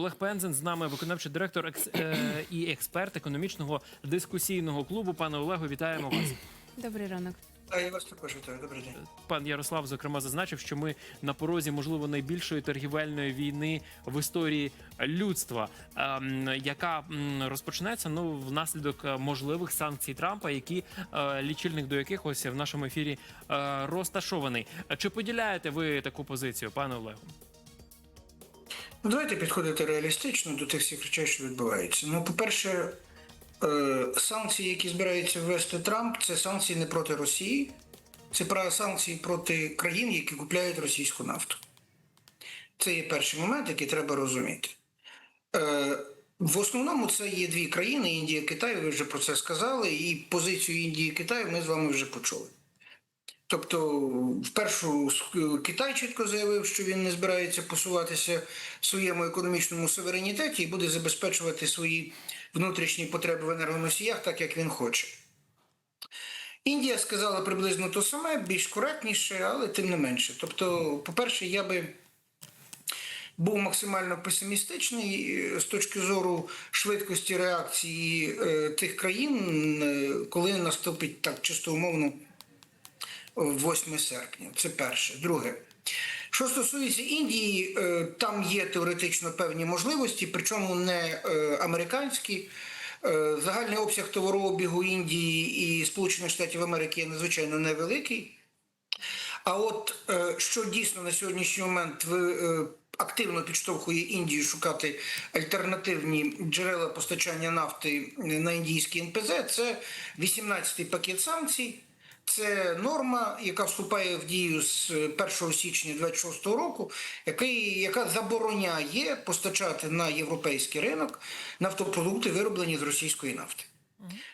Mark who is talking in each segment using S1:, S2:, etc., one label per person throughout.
S1: Олег Пензен з нами, виконавчий директор екс, е, і експерт економічного дискусійного клубу. Пане Олегу, вітаємо вас.
S2: Добрий ранок.
S3: А я вас також вітаю. Добрий день.
S1: Пан Ярослав зокрема зазначив, що ми на порозі можливо найбільшої торгівельної війни в історії людства, ем, яка розпочнеться ну внаслідок можливих санкцій Трампа, які е, лічильник до яких ось в нашому ефірі е, розташований. Чи поділяєте ви таку позицію, пане Олегу?
S3: Ну, давайте підходити реалістично до тих всіх речей, що відбуваються. Ну, по-перше, е, санкції, які збирається ввести Трамп, це санкції не проти Росії, це санкції проти країн, які купляють російську нафту. Це є перший момент, який треба розуміти. Е, в основному це є дві країни: Індія, Китай. Ви вже про це сказали, і позицію Індії і Китаю ми з вами вже почули. Тобто, впершу Китай чітко заявив, що він не збирається посуватися в своєму економічному суверенітеті і буде забезпечувати свої внутрішні потреби в енергоносіях так, як він хоче. Індія сказала приблизно те саме, більш коректніше, але тим не менше. Тобто, по-перше, я би був максимально песимістичний е, з точки зору швидкості реакції е, тих країн, е, коли наступить так чисто умовно 8 серпня. Це перше. Друге. Що стосується Індії, е, там є теоретично певні можливості, причому не е, американські. Е, Загальний обсяг товарообігу Індії і Сполучених Штатів Америки є надзвичайно невеликий. А от що дійсно на сьогоднішній момент активно підштовхує Індію шукати альтернативні джерела постачання нафти на індійський НПЗ, це 18-й пакет санкцій. Це норма, яка вступає в дію з 1 січня 2026 року, який, яка забороняє постачати на європейський ринок нафтопродукти, вироблені з російської нафти.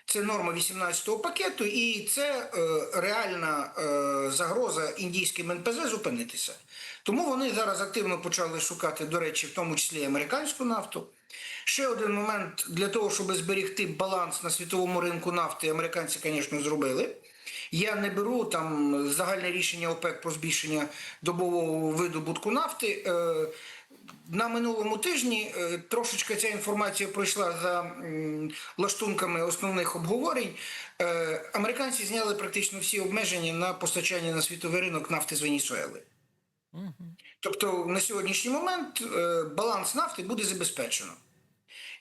S3: Це норма 18-го пакету, і це е, реальна е, загроза індійським НПЗ зупинитися. Тому вони зараз активно почали шукати, до речі, в тому числі американську нафту. Ще один момент для того, щоб зберегти баланс на світовому ринку нафти, американці, звісно, зробили. Я не беру там загальне рішення ОПЕК про збільшення добового видобутку нафти. Е, на минулому тижні е, трошечки ця інформація пройшла за лаштунками основних обговорень. Е, Американці зняли практично всі обмеження на постачання на світовий ринок нафти з Венесуели. Тобто на сьогоднішній момент баланс нафти буде забезпечено.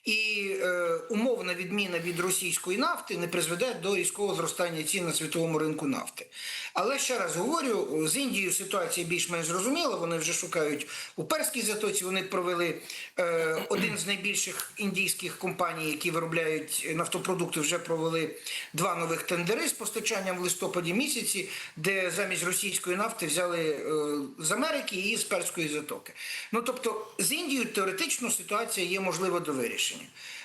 S3: І е, умовна відміна від російської нафти не призведе до різкого зростання цін на світовому ринку нафти. Але ще раз говорю, з Індією ситуація більш-менш зрозуміла. Вони вже шукають у перській затоці. Вони провели е, один з найбільших індійських компаній, які виробляють нафтопродукти, вже провели два нових тендери з постачанням в листопаді місяці, де замість російської нафти взяли е, з Америки і з перської затоки. Ну тобто з Індією теоретично ситуація є можлива до вирішення.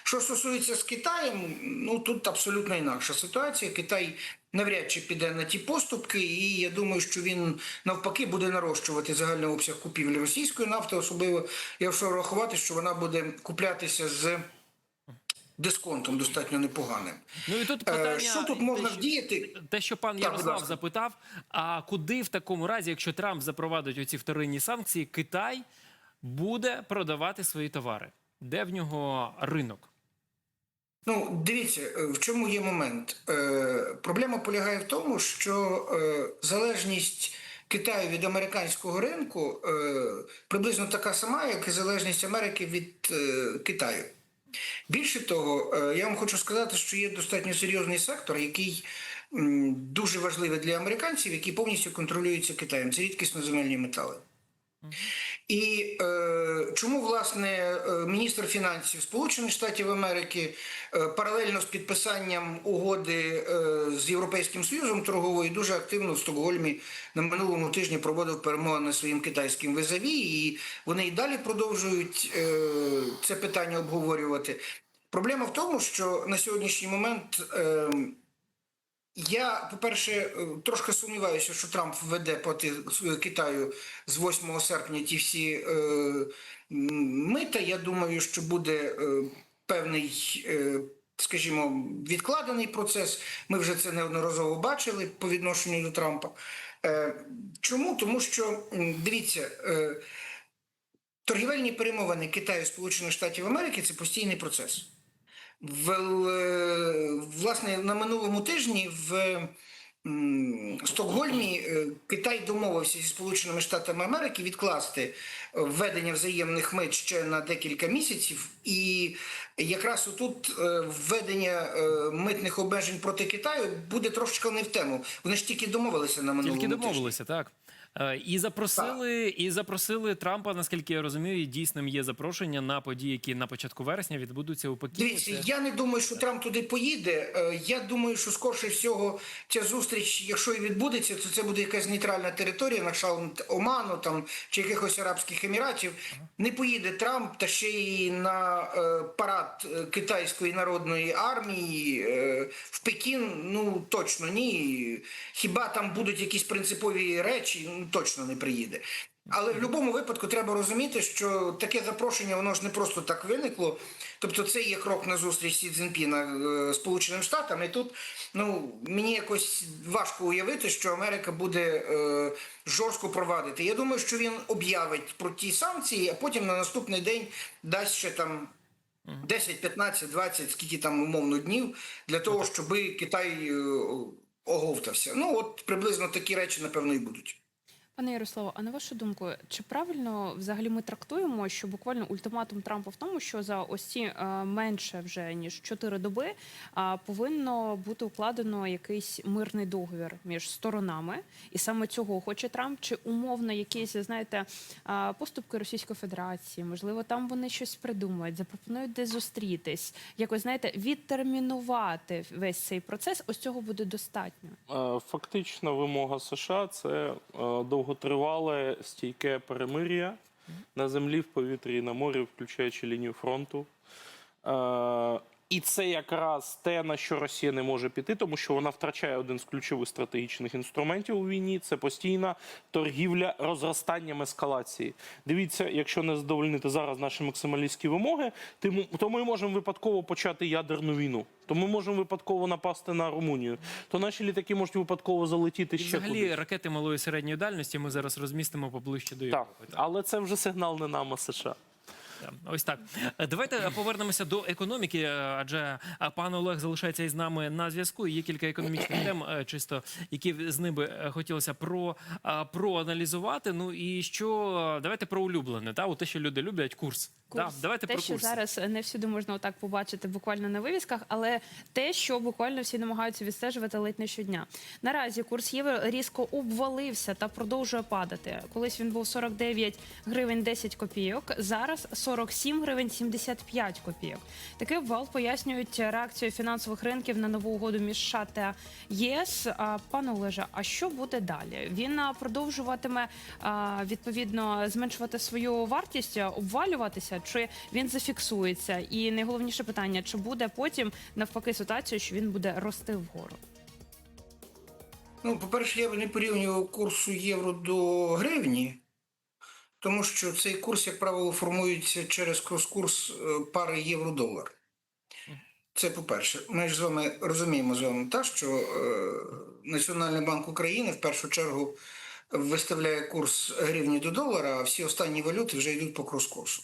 S3: Що стосується з Китаєм, ну тут абсолютно інакша ситуація. Китай навряд чи піде на ті поступки, і я думаю, що він навпаки буде нарощувати загальний обсяг купівлі російської нафти, особливо якщо рахувати, що вона буде куплятися з дисконтом достатньо непоганим.
S1: Ну і тут
S3: Е,
S1: питання
S3: що тут можна
S1: те,
S3: вдіяти?
S1: Те, що пан
S3: Так,
S1: Ярослав запитав, а куди в такому разі, якщо Трамп запровадить оці вторинні санкції, Китай буде продавати свої товари? Де в нього ринок?
S3: Ну, дивіться, е, в чому є момент. Е, проблема полягає в тому, що е, залежність Китаю від американського ринку е, приблизно така сама, як і залежність Америки від е, Китаю. Більше того, е, я вам хочу сказати, що є достатньо серйозний сектор, який м, дуже важливий для американців, який повністю контролюється Китаєм. Це рідкісно земельні метали. І е, чому власне е, міністр фінансів Сполучених Штатів Америки е, паралельно з підписанням угоди е, з Європейським Союзом торгової дуже активно в Стокгольмі на минулому тижні проводив перемовини своїм китайським визаві, і вони і далі продовжують е, це питання обговорювати. Проблема в тому, що на сьогоднішній момент. Е, я, по-перше, е, трошки сумніваюся, що Трамп введе проти Китаю з 8 серпня ті всі е, мита. Я думаю, що буде е, певний, е, скажімо, відкладений процес. Ми вже це неодноразово бачили по відношенню до Трампа. Е, чому? Тому що дивіться. Е, торгівельні перемовини Китаю Сполучених Штатів Америки це постійний процес. В, е, власне, на минулому тижні в Стокгольмі е, Китай домовився зі Сполученими Штатами Америки відкласти введення взаємних мит ще на декілька місяців, і якраз отут е, введення митних обмежень проти Китаю буде трошечки не в тему. Вони ж тільки домовилися на минулому
S1: Тільки
S3: тижні.
S1: домовилися, так. Е, І запросили, і запросили Трампа, наскільки я розумію, і дійсним є запрошення на події, які на початку вересня відбудуться у Пекіні.
S3: Дивіться,
S1: Це-
S3: я не думаю, що Трамп туди поїде. Е, Я думаю, що скорше всього ця зустріч, якщо і відбудеться, то це буде якась нейтральна територія, на кшталт Оману там чи якихось Арабських Еміратів. Не поїде Трамп та ще й на е, парад китайської народної армії е, в Пекін. Ну точно ні. Хіба там будуть якісь принципові речі? Ну точно не приїде. Але в будь-якому випадку треба розуміти, що таке запрошення воно ж не просто так виникло. Тобто це є крок на зустріч Сі Цзіньпіна е, Сполученим Штатам. І тут ну мені якось важко уявити, що Америка буде е, жорстко провадити. Я думаю, що він об'явить про ті санкції, а потім на наступний день дасть ще там 10, 15, 20, скільки там умовно днів для того, щоб Китай е, оговтався. Ну от приблизно такі речі, напевно, і будуть.
S2: Пане Ярославе, а на вашу думку, чи правильно взагалі ми трактуємо, що буквально ультиматум Трампа в тому, що за ось ці е, менше вже ніж 4 доби е, повинно бути укладено якийсь мирний договір між сторонами, і саме цього хоче Трамп, чи умовно якісь, знаєте, е, поступки Російської Федерації, можливо, там вони щось придумають, запропонують де зустрітись, якось знаєте, відтермінувати весь цей процес. Ось цього буде достатньо.
S4: Фактична вимога США це е, довготривале стійке перемир'я на землі, в повітрі і на морі, включаючи лінію фронту. І це якраз те, на що Росія не може піти, тому що вона втрачає один з ключових стратегічних інструментів у війні. Це постійна торгівля розростанням ескалації. Дивіться, якщо не задовольнити зараз наші максималістські вимоги, то ми можемо випадково почати ядерну війну. То ми можемо випадково напасти на Румунію. То наші літаки можуть випадково залетіти
S1: І
S4: ще
S1: взагалі
S4: кудись.
S1: ракети малої середньої дальності ми зараз розмістимо поближче до
S4: Так,
S1: Європи. Так.
S4: але це вже сигнал не нам, а США.
S1: Так, Ось так. Е, Давайте повернемося до економіки, е, адже е, пан Олег залишається із нами на зв'язку. Є кілька економічних тем, е, чисто які з ними е, хотілося про, е, проаналізувати. Ну і що е, давайте про улюблене, та у те, що люди люблять курс.
S2: Курс.
S1: Да, давайте
S2: те,
S1: про
S2: що
S1: курс.
S2: зараз не всюди можна отак побачити буквально на вивісках, але те, що буквально всі намагаються відстежувати ледь не щодня. Наразі курс євро різко обвалився та продовжує падати. Колись він був 49 гривень 10 копійок, зараз 47 гривень 75 копійок. Такий обвал пояснюють реакцією фінансових ринків на нову угоду між США та ЄС. Пане Олеже, а що буде далі? Він продовжуватиме відповідно зменшувати свою вартість, обвалюватися, чи він зафіксується? І найголовніше питання: чи буде потім навпаки ситуація, що він буде рости вгору?
S3: Ну, по-перше, я б не порівнював курсу євро до гривні, тому що цей курс, як правило, формується через крос-курс е, пари євро-долар. Це по-перше. Ми ж з вами розуміємо з вами, та, що е, Національний банк України в першу чергу виставляє курс гривні до долара, а всі останні валюти вже йдуть по крос-курсу.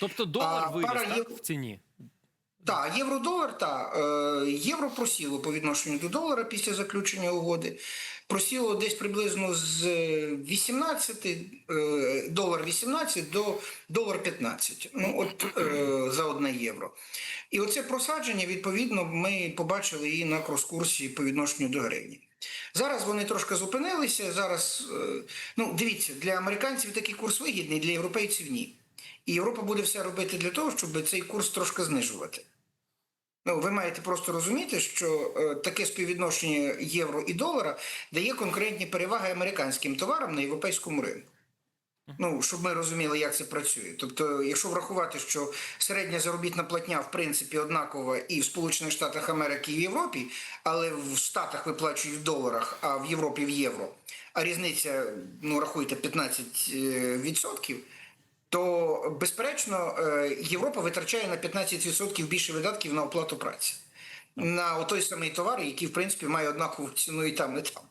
S1: Тобто долар
S3: А,
S1: виріс так,
S3: євро-
S1: в ціні.
S3: Так, євро-долар, так. Е, євро просіло по відношенню до долара після заключення угоди. Просіло десь приблизно з 18, е, долар 18 до долар 15. Ну, от е, за одне євро. І оце просадження, відповідно, ми побачили і на крос-курсі по відношенню до гривні. Зараз вони трошки зупинилися. Зараз, е, ну, дивіться, для американців такий курс вигідний, для європейців ні. І Європа буде все робити для того, щоб цей курс трошки знижувати. Ну, ви маєте просто розуміти, що е, таке співвідношення євро і долара дає конкурентні переваги американським товарам на європейському ринку. Ну, щоб ми розуміли, як це працює. Тобто, якщо врахувати, що середня заробітна платня в принципі однакова і в Сполучених Штатах Америки, і в Європі, але в Штатах виплачують в доларах, а в Європі в євро, а різниця, ну рахуйте, 15%, відсотків, то безперечно е, Європа витрачає на 15% більше видатків на оплату праці. На той самий товар, який в принципі має однакову ціну і там, і там.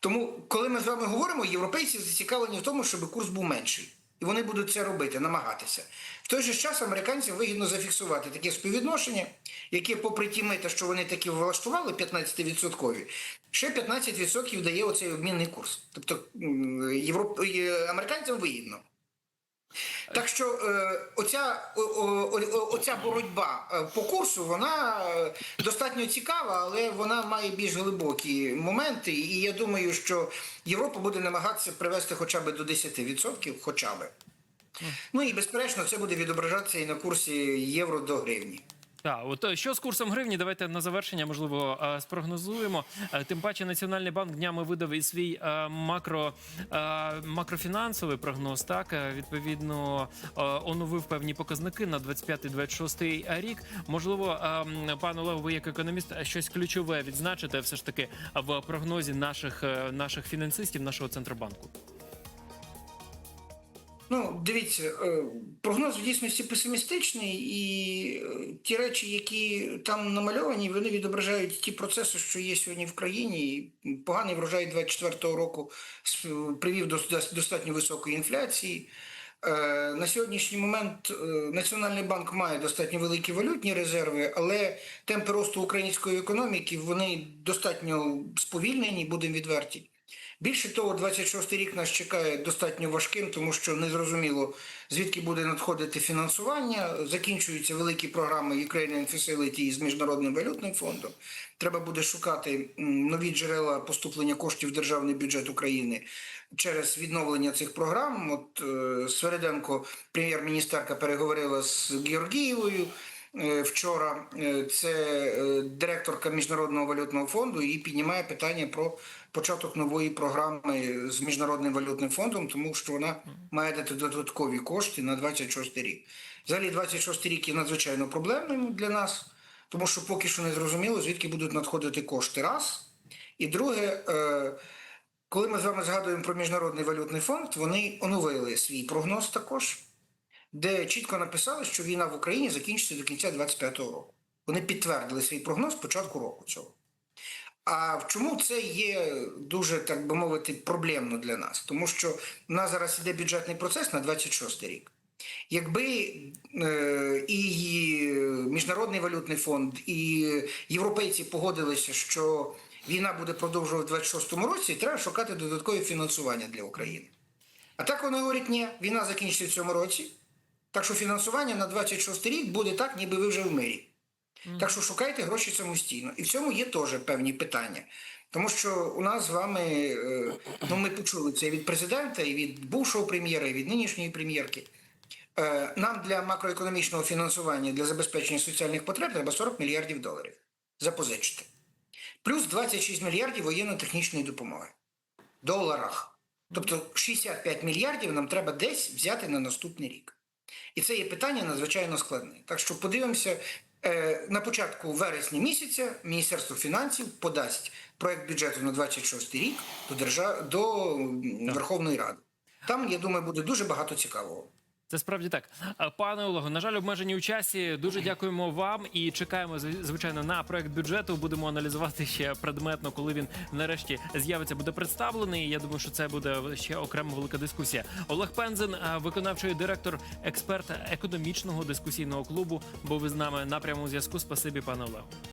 S3: Тому, коли ми з вами говоримо, європейці зацікавлені в тому, щоб курс був менший. І вони будуть це робити, намагатися. В той же час американцям вигідно зафіксувати таке співвідношення, яке, попри ті мита, що вони таки влаштували 15%, ще 15% дає оцей обмінний курс. Тобто європ... е, американцям вигідно. Так що е, оця, оця боротьба е, по курсу, вона е, достатньо цікава, але вона має більш глибокі моменти. І я думаю, що Європа буде намагатися привести хоча б до 10%, хоча б. Ну і безперечно, це буде відображатися і на курсі євро до гривні.
S1: Так, от е, що з курсом гривні? Давайте на завершення, можливо, е, спрогнозуємо. Е, Тим паче, Національний банк днями видав і свій макро, макрофінансовий прогноз. Так, відповідно, оновив певні показники на 25-26 рік. Можливо, м, Олег, ви як економіст, щось ключове відзначите все ж таки в прогнозі наших, наших фінансистів, нашого центробанку.
S3: Ну, дивіться, е, прогноз в дійсності песимістичний, і е, ті речі, які там намальовані, вони відображають ті процеси, що є сьогодні в країні. Поганий врожай 24-го року привів до достатньо високої інфляції. Е, На сьогоднішній момент Національний банк має достатньо великі валютні резерви, але темпи росту української економіки вони достатньо сповільнені, будемо відверті. Більше того, 26-й рік нас чекає достатньо важким, тому що незрозуміло, звідки буде надходити фінансування. Закінчуються великі програми Ukrainian Facility з Міжнародним валютним фондом. Треба буде шукати нові джерела поступлення коштів в державний бюджет України через відновлення цих програм. От е, Свериденко, прем'єр-міністерка, переговорила з Георгієвою. Е, Вчора Е, це е, директорка Міжнародного валютного фонду і піднімає питання про початок нової програми з Міжнародним валютним фондом, тому що вона має дати додаткові кошти на 26 рік. Взагалі, 26 рік є надзвичайно проблемним для нас, тому що поки що не зрозуміло, звідки будуть надходити кошти. Раз. І друге, коли ми з вами згадуємо про Міжнародний валютний фонд, вони оновили свій прогноз також де чітко написали, що війна в Україні закінчиться до кінця 25-го року. Вони підтвердили свій прогноз початку року цього. А чому це є дуже, так би мовити, проблемно для нас? Тому що в нас зараз іде бюджетний процес на 26 рік. Якби е, і Міжнародний валютний фонд, і європейці погодилися, що війна буде продовжувати в 26-му році, треба шукати додаткове фінансування для України. А так вони говорять, ні, війна закінчиться в цьому році. Так що фінансування на 26 рік буде так, ніби ви вже в мирі. Так що шукайте гроші самостійно. І в цьому є теж певні питання. Тому що у нас з вами, е, ну ми почули це і від президента, і від бувшого прем'єра, і від нинішньої прем'єрки. Е, Нам для макроекономічного фінансування для забезпечення соціальних потреб треба 40 мільярдів доларів запозичити. Плюс 26 мільярдів воєнно-технічної допомоги. В доларах. Тобто 65 мільярдів нам треба десь взяти на наступний рік. І це є питання надзвичайно складне. Так що подивимося, е, на початку вересня місяця Міністерство фінансів подасть проект бюджету на 26 рік до, держав... до Верховної Ради. Там, я думаю, буде дуже багато цікавого.
S1: Це справді так. Пане Олегу, на жаль, обмежені у часі. Дуже дякуємо вам і чекаємо зв- звичайно на проект бюджету. Будемо аналізувати ще предметно, коли він нарешті з'явиться, буде представлений. Я думаю, що це буде ще окрема велика дискусія. Олег Пензен, виконавчий директор, експерт економічного дискусійного клубу, був із нами на прямому зв'язку. Спасибі, пане Олегу.